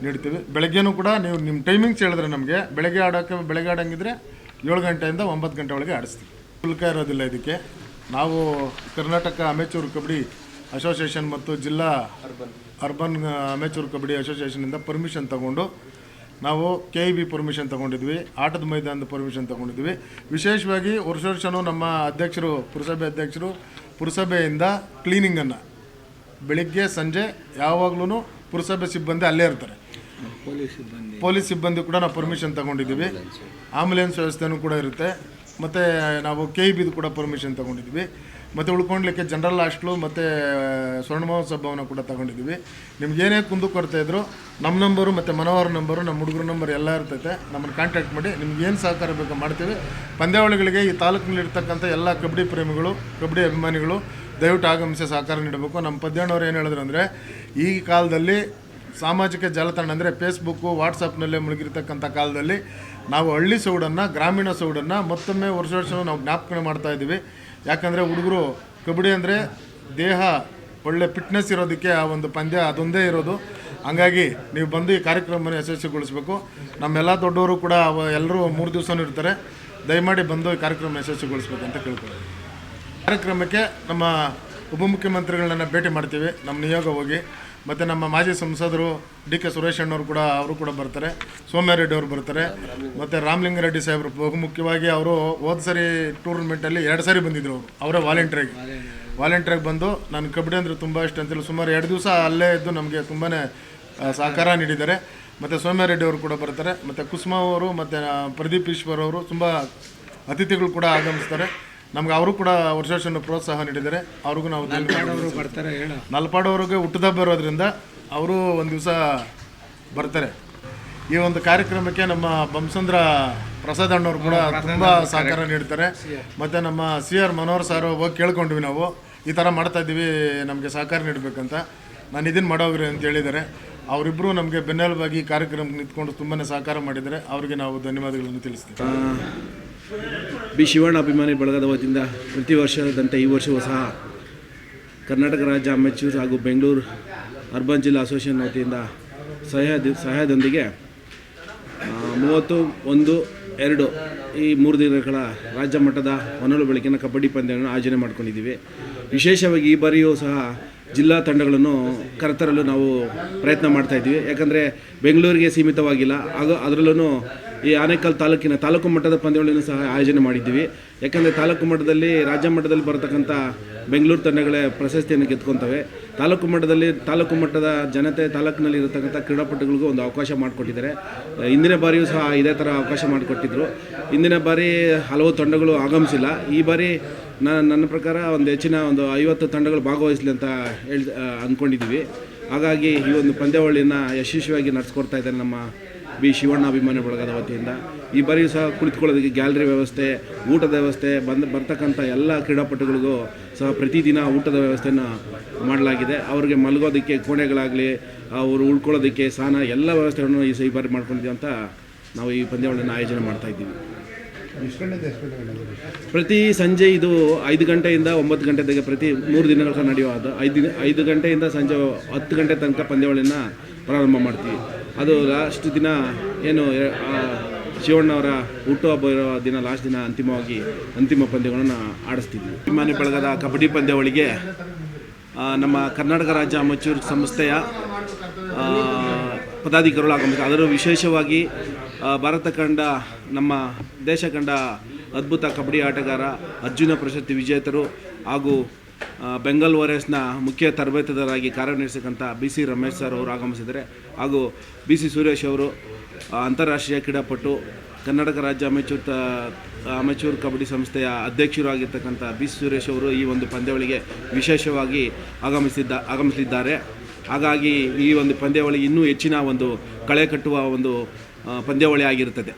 ನೀಡ್ತೀವಿ. ಬೆಳಗ್ಗೆನೂ ಕೂಡ ನೀವು ನಿಮ್ಮ ಟೈಮಿಂಗ್ಸ್ ಹೇಳಿದ್ರೆ ನಮಗೆ, ಬೆಳಗ್ಗೆ ಆಡೋಕ್ಕೆ ಬೆಳಗ್ಗೆ ಆಡೋಂಗಿದ್ರೆ ಏಳು ಗಂಟೆಯಿಂದ ಒಂಬತ್ತು ಗಂಟೆ ಒಳಗೆ ಆಡಿಸ್ತೀವಿ. ಶುಲ್ಕ ಇರೋದಿಲ್ಲ ಇದಕ್ಕೆ. ನಾವು ಕರ್ನಾಟಕ ಅಮೆಚೂರ್ ಕಬಡ್ಡಿ ಅಸೋಸಿಯೇಷನ್ ಮತ್ತು ಜಿಲ್ಲಾ ಅರ್ಬನ್ ಅಮೆಚೂರ್ ಕಬಡ್ಡಿ ಅಸೋಸಿಯೇಷನಿಂದ ಪರ್ಮಿಷನ್ ತಗೊಂಡು ನಾವು ಕೆ ಇ ಬಿ ಪರ್ಮಿಷನ್ ತೊಗೊಂಡಿದ್ವಿ ಆಟದ ಮೈದಾನದ ಪರ್ಮಿಷನ್ ತೊಗೊಂಡಿದ್ವಿ. ವಿಶೇಷವಾಗಿ ವರ್ಷ ವರ್ಷವೂ ನಮ್ಮ ಅಧ್ಯಕ್ಷರು ಪುರಸಭೆ ಅಧ್ಯಕ್ಷರು ಪುರಸಭೆಯಿಂದ ಕ್ಲೀನಿಂಗನ್ನು ಬೆಳಿಗ್ಗೆ ಸಂಜೆ ಯಾವಾಗ್ಲೂ ಪುರಸಭೆ ಸಿಬ್ಬಂದಿ ಅಲ್ಲೇ ಇರ್ತಾರೆ. ಪೊಲೀಸ್ ಸಿಬ್ಬಂದಿ. ಕೂಡ ನಾವು ಪರ್ಮಿಷನ್ ತಗೊಂಡಿದ್ದೀವಿ. ಆಂಬುಲೆನ್ಸ್ ವ್ಯವಸ್ಥೆನೂ ಕೂಡ ಇರುತ್ತೆ. ಮತ್ತು ನಾವು ಕೆ ಇ ಬಿದು ಕೂಡ ಪರ್ಮಿಷನ್ ತಗೊಂಡಿದ್ವಿ ಮತ್ತು ಉಳ್ಕೊಳ್ಲಿಕ್ಕೆ ಜನರಲ್ ಹಾಸ್ಟ್ಲು ಮತ್ತು ಸ್ವರ್ಣ ಮಹೋತ್ಸವ ಭವನ ಕೂಡ ತಗೊಂಡಿದ್ದೀವಿ. ನಿಮ್ಗೆ ಏನೇ ಕುಂದು ಕೊರತೆ ನಮ್ಮ ನಂಬರು ಮತ್ತು ಮನೋಹರ ನಂಬರು ನಮ್ಮ ಹುಡುಗರ ನಂಬರ್ ಎಲ್ಲ ಇರ್ತೈತೆ. ನಮ್ಮನ್ನು ಕಾಂಟ್ಯಾಕ್ಟ್ ಮಾಡಿ, ನಿಮ್ಗೆ ಏನು ಸಹಕಾರ ಬೇಕು ಮಾಡ್ತೀವಿ. ಪಂದ್ಯಾವಳಿಗಳಿಗೆ ಈ ತಾಲೂಕಿನಲ್ಲಿರ್ತಕ್ಕಂಥ ಎಲ್ಲ ಕಬಡ್ಡಿ ಪ್ರೇಮಿಗಳು, ಕಬಡ್ಡಿ ಅಭಿಮಾನಿಗಳು ದಯವಿಟ್ಟು ಆಗಮಿಸಿ ಸಹಕಾರ ನೀಡಬೇಕು. ನಮ್ಮ ಪದ್ಯಣ್ಣವ್ರು ಏನು ಹೇಳಿದ್ರು ಅಂದರೆ, ಈ ಕಾಲದಲ್ಲಿ ಸಾಮಾಜಿಕ ಜಾಲತಾಣ ಅಂದರೆ ಫೇಸ್ಬುಕ್ಕು ವಾಟ್ಸಪ್ನಲ್ಲೇ ಮುಳುಗಿರ್ತಕ್ಕಂಥ ಕಾಲದಲ್ಲಿ ನಾವು ಹಳ್ಳಿ ಸೌಡನ್ನು, ಗ್ರಾಮೀಣ ಸೌಡನ್ನು ಮತ್ತೊಮ್ಮೆ ವರ್ಷ ವರ್ಷ ನಾವು ಜ್ಞಾಪಕಣೆ ಮಾಡ್ತಾ ಇದ್ದೀವಿ. ಯಾಕಂದರೆ ಹುಡುಗರು ಕಬಡ್ಡಿ ಅಂದರೆ ದೇಹ, ಒಳ್ಳೆ ಫಿಟ್ನೆಸ್ ಇರೋದಕ್ಕೆ ಆ ಒಂದು ಪಂದ್ಯ ಅದೊಂದೇ ಇರೋದು. ಹಂಗಾಗಿ ನೀವು ಬಂದು ಈ ಕಾರ್ಯಕ್ರಮವನ್ನು ಯಶಸ್ವಿಗೊಳಿಸಬೇಕು. ನಮ್ಮೆಲ್ಲ ದೊಡ್ಡವರು ಕೂಡ ಎಲ್ಲರೂ ಮೂರು ದಿವಸನೂ ಇರ್ತಾರೆ. ದಯಮಾಡಿ ಬಂದು ಈ ಕಾರ್ಯಕ್ರಮ ಯಶಸ್ವಿಗೊಳಿಸ್ಬೇಕು ಅಂತ ಕೇಳ್ಕೊಳ್ಳಿ ಕಾರ್ಯಕ್ರಮಕ್ಕೆ ನಮ್ಮ ಉಪಮುಖ್ಯಮಂತ್ರಿಗಳನ್ನ ಭೇಟಿ ಮಾಡ್ತೀವಿ. ನಮ್ಮ ನಿಯೋಗ ಹೋಗಿ. ಮತ್ತು ನಮ್ಮ ಮಾಜಿ ಸಂಸದರು ಡಿ ಕೆ ಸುರೇಶ್ ಅಣ್ಣವರು ಕೂಡ, ಅವರು ಕೂಡ ಬರ್ತಾರೆ. ಸೋಮ್ಯಾರೆಡ್ಡಿ ಅವರು ಬರ್ತಾರೆ. ಮತ್ತು ರಾಮಲಿಂಗಾರೆಡ್ಡಿ ಸಾಹೇಬರು ಬಹುಮುಖ್ಯವಾಗಿ ಅವರು ಹೋದ ಸರಿ ಟೂರ್ನಮೆಂಟಲ್ಲಿ ಎರಡು ಸಾರಿ ಬಂದಿದ್ದರು ಅವರು. ಅವರೇ ವಾಲಂಟ್ರಿಯಾಗಿ ವಾಲಂಟ್ರಿಯಾಗಿ ಬಂದು, ನಾನು ಕಬಡ್ಡಿ ಅಂದರೆ ತುಂಬ ಇಷ್ಟ ಅಂತೇಳಿ ಸುಮಾರು ಎರಡು ದಿವಸ ಅಲ್ಲೇ ಇದ್ದು ನಮಗೆ ತುಂಬಾ ಸಹಕಾರ ನೀಡಿದ್ದಾರೆ. ಮತ್ತು ಸೋಮ್ಯಾರೆಡ್ಡಿ ಅವರು ಕೂಡ ಬರ್ತಾರೆ. ಮತ್ತು ಕುಸುಮ ಅವರು, ಮತ್ತು ಪ್ರದೀಪ್ ಈಶ್ವರ್ ಅವರು ತುಂಬ ಅತಿಥಿಗಳು ಕೂಡ ಆಗಮಿಸ್ತಾರೆ. ನಮ್ಗೆ ಅವರು ಕೂಡ ವರ್ಷ ವರ್ಷ ಪ್ರೋತ್ಸಾಹ ನೀಡಿದ್ದಾರೆ. ಅವ್ರಿಗೂ ನಾವು ಬರ್ತಾರೆ ನಲ್ಪಾಡೋರಿಗೆ ಹುಟ್ಟದಬ್ಬ ಇರೋದ್ರಿಂದ ಅವರು ಒಂದು ದಿವಸ ಬರ್ತಾರೆ. ಈ ಒಂದು ಕಾರ್ಯಕ್ರಮಕ್ಕೆ ನಮ್ಮ ಬಂಸಂದ್ರ ಪ್ರಸಾದ್ ಅಣ್ಣವ್ರು ಕೂಡ ತುಂಬ ಸಹಕಾರ ನೀಡ್ತಾರೆ ಮತ್ತು ನಮ್ಮ ಸಿ ಆರ್ ಮನೋಹರ್ ಸರ್ ಹೋಗಿ ಕೇಳ್ಕೊಂಡ್ವಿ ನಾವು. ಈ ಥರ ಮಾಡ್ತಾ ಇದ್ದೀವಿ ನಮಗೆ ಸಹಕಾರ ನೀಡಬೇಕಂತ. ನಾನು ಇದನ್ನು ಮಾಡೋಗ್ರಿ ಅಂತ ಹೇಳಿದ್ದಾರೆ. ಅವರಿಬ್ಬರು ನಮಗೆ ಬೆನ್ನೆಲುಬಾಗಿ ಈ ಕಾರ್ಯಕ್ರಮಕ್ಕೆ ನಿಂತ್ಕೊಂಡು ತುಂಬಾ ಸಹಕಾರ ಮಾಡಿದರೆ ಅವರಿಗೆ ನಾವು ಧನ್ಯವಾದಗಳನ್ನು ತಿಳಿಸ್ತೀವಿ. ಬಿ ಶಿವಣ್ಣ ಅಭಿಮಾನಿ ಬಳಗದ ವತಿಯಿಂದ ಪ್ರತಿ ವರ್ಷದಂತೆ ಈ ವರ್ಷವೂ ಸಹ ಕರ್ನಾಟಕ ರಾಜ್ಯ ಅಮೆಚೂರ್ ಹಾಗೂ ಬೆಂಗಳೂರು ಅರ್ಬನ್ ಜಿಲ್ಲಾ ಅಸೋಸಿಯೇಷನ್ ವತಿಯಿಂದ ಸಹಾಯದ ಸಹಾಯದೊಂದಿಗೆ ಮೂವತ್ತು ಒಂದು ಎರಡು ಈ ಮೂರು ದಿನಗಳ ರಾಜ್ಯ ಮಟ್ಟದ ಹೊನಲು ಬೆಳಕಿನ ಕಬಡ್ಡಿ ಪಂದ್ಯವನ್ನು ಆಯೋಜನೆ ಮಾಡ್ಕೊಂಡಿದ್ದೀವಿ. ವಿಶೇಷವಾಗಿ ಈ ಬಾರಿಯೂ ಸಹ ಜಿಲ್ಲಾ ತಂಡಗಳನ್ನು ಕರೆತರಲು ನಾವು ಪ್ರಯತ್ನ ಮಾಡ್ತಾಯಿದ್ದೀವಿ ಯಾಕಂದರೆ ಬೆಂಗಳೂರಿಗೆ ಸೀಮಿತವಾಗಿಲ್ಲ. ಹಾಗೂ ಅದರಲ್ಲೂ ಈ ಆನೇಕಲ್ ತಾಲೂಕಿನ ತಾಲೂಕು ಮಟ್ಟದ ಪಂದ್ಯಾವಳಿಯನ್ನು ಸಹ ಆಯೋಜನೆ ಮಾಡಿದ್ದೀವಿ. ಯಾಕಂದರೆ ತಾಲೂಕು ಮಟ್ಟದಲ್ಲಿ, ರಾಜ್ಯ ಮಟ್ಟದಲ್ಲಿ ಬರತಕ್ಕಂಥ ಬೆಂಗಳೂರು ತಂಡಗಳೇ ಪ್ರಶಸ್ತಿಯನ್ನು ಗೆದ್ಕೊತವೆ ತಾಲೂಕು ಮಟ್ಟದಲ್ಲಿ, ತಾಲೂಕು ಮಟ್ಟದ ಜನತೆ ತಾಲೂಕಿನಲ್ಲಿ ಇರತಕ್ಕಂಥ ಕ್ರೀಡಾಪಟುಗಳಿಗೂ ಒಂದು ಅವಕಾಶ ಮಾಡಿಕೊಟ್ಟಿದ್ದಾರೆ. ಹಿಂದಿನ ಬಾರಿಯೂ ಸಹ ಇದೇ ಥರ ಅವಕಾಶ ಮಾಡಿಕೊಟ್ಟಿದ್ರು. ಹಿಂದಿನ ಬಾರಿ ಹಲವು ತಂಡಗಳು ಆಗಮಿಸಿಲ್ಲ. ಈ ಬಾರಿ ನಾನು ನನ್ನ ಪ್ರಕಾರ ಒಂದು ಹೆಚ್ಚಿನ ಒಂದು ಐವತ್ತು ತಂಡಗಳು ಭಾಗವಹಿಸಲಿ ಅಂತ ಹೇಳಿ ಅಂದ್ಕೊಂಡಿದ್ದೀವಿ ಹಾಗಾಗಿ ಈ ಒಂದು ಪಂದ್ಯಾವಳಿಯನ್ನು ಯಶಸ್ವಿಯಾಗಿ ನಡೆಸ್ಕೊಡ್ತಾ ಇದ್ದಾರೆ ನಮ್ಮ ಬಿ ಶಿವಣ್ಣ ಅಭಿಮಾನಿ ಬಳಗದ ವತಿಯಿಂದ ಈ ಬಾರಿ ಸಹ ಕುಳಿತುಕೊಳ್ಳೋದಕ್ಕೆ ಗ್ಯಾಲರಿ ವ್ಯವಸ್ಥೆ, ಊಟದ ವ್ಯವಸ್ಥೆ, ಬಂದು, ಬರ್ತಕ್ಕಂಥ ಎಲ್ಲ ಕ್ರೀಡಾಪಟುಗಳಿಗೂ ಸಹ ಪ್ರತಿದಿನ ಊಟದ ವ್ಯವಸ್ಥೆಯನ್ನು ಮಾಡಲಾಗಿದೆ. ಅವರಿಗೆ ಮಲಗೋದಕ್ಕೆ, ಕೋಣೆಗಳಾಗಲಿ, ಅವರು ಉಳ್ಕೊಳ್ಳೋದಕ್ಕೆ, ಸ್ನಾನ ಎಲ್ಲ ವ್ಯವಸ್ಥೆಗಳನ್ನು ಈ ಈ ಬಾರಿ ಮಾಡ್ಕೊಂಡಿದ್ದೀವಿ ಅಂತ ನಾವು ಈ ಪಂದ್ಯಾವಳಿಯನ್ನು ಆಯೋಜನೆ ಮಾಡ್ತಾ ಇದ್ದೀವಿ. ಪ್ರತಿ ಸಂಜೆ ಇದು ಐದು ಗಂಟೆಯಿಂದ ಒಂಬತ್ತು ಗಂಟೆ ತೆಗೆ ಪ್ರತಿ ಮೂರು ದಿನಗಳ ನಡೆಯುವ ಅದು. ಐದು ಐದು ಗಂಟೆಯಿಂದ ಸಂಜೆ ಹತ್ತು ಗಂಟೆ ತನಕ ಪಂದ್ಯಾವಳಿಯನ್ನು ಪ್ರಾರಂಭ ಮಾಡ್ತೀವಿ. ಅದು ಲಾಸ್ಟ್ ದಿನ ಏನು ಶಿವಣ್ಣವರ ಹುಟ್ಟುಹಬ್ಬ ಇರೋ ದಿನ ಲಾಸ್ಟ್ ದಿನ ಅಂತಿಮವಾಗಿ ಅಂತಿಮ ಪಂದ್ಯಗಳನ್ನು ಆಡಿಸ್ತಿದ್ವಿ. ಅಭಿಮಾನಿ ಬಳಗದ ಕಬಡ್ಡಿ ಪಂದ್ಯಾವಳಿಗೆ ನಮ್ಮ ಕರ್ನಾಟಕ ರಾಜ್ಯ ಅಮಚೂರ್ ಸಂಸ್ಥೆಯ ಪದಾಧಿಕಾರಿಗಳು ಆಗಮಿಸಿದ್ದಾರೆ ಅದರ ವಿಶೇಷವಾಗಿ ಭಾರತ ಕಂಡ ನಮ್ಮ ದೇಶ ಕಂಡ ಅದ್ಭುತ ಕಬಡ್ಡಿ ಆಟಗಾರ ಅರ್ಜುನ ಪ್ರಶಸ್ತಿ ವಿಜೇತರು ಹಾಗೂ ಬೆಂಗಾಲ್ ವಾರಿಯರ್ಸ್ನ ಮುಖ್ಯ ತರಬೇತುದಾರರಾಗಿ ಕಾರ್ಯನಿರ್ವಹಿಸಕ್ಕಂಥ ಬಿ ಸಿ ರಮೇಶ್ ಸರ್ ಅವರು ಆಗಮಿಸಿದ್ದಾರೆ. ಹಾಗೂ ಬಿ ಸಿ ಸುರೇಶ್ ಅವರು ಅಂತಾರಾಷ್ಟ್ರೀಯ ಕ್ರೀಡಾಪಟು, ಕರ್ನಾಟಕ ರಾಜ್ಯ ಅಮೆಚೂರ್ ತ ಅಮೆಚೂರ್ ಕಬಡ್ಡಿ ಸಂಸ್ಥೆಯ ಅಧ್ಯಕ್ಷರು ಆಗಿರ್ತಕ್ಕಂಥ ಬಿ ಸಿ ಸುರೇಶ್ ಅವರು ಈ ಒಂದು ಪಂದ್ಯಾವಳಿಗೆ ವಿಶೇಷವಾಗಿ ಆಗಮಿಸಿದ್ದ, ಆಗಮಿಸಲಿದ್ದಾರೆ. ಹಾಗಾಗಿ ಈ ಒಂದು ಪಂದ್ಯಾವಳಿ ಇನ್ನೂ ಹೆಚ್ಚಿನ ಒಂದು ಕಳೆ ಕಟ್ಟುವ ಒಂದು ಪಂದ್ಯಾವಳಿ ಆಗಿರುತ್ತದೆ.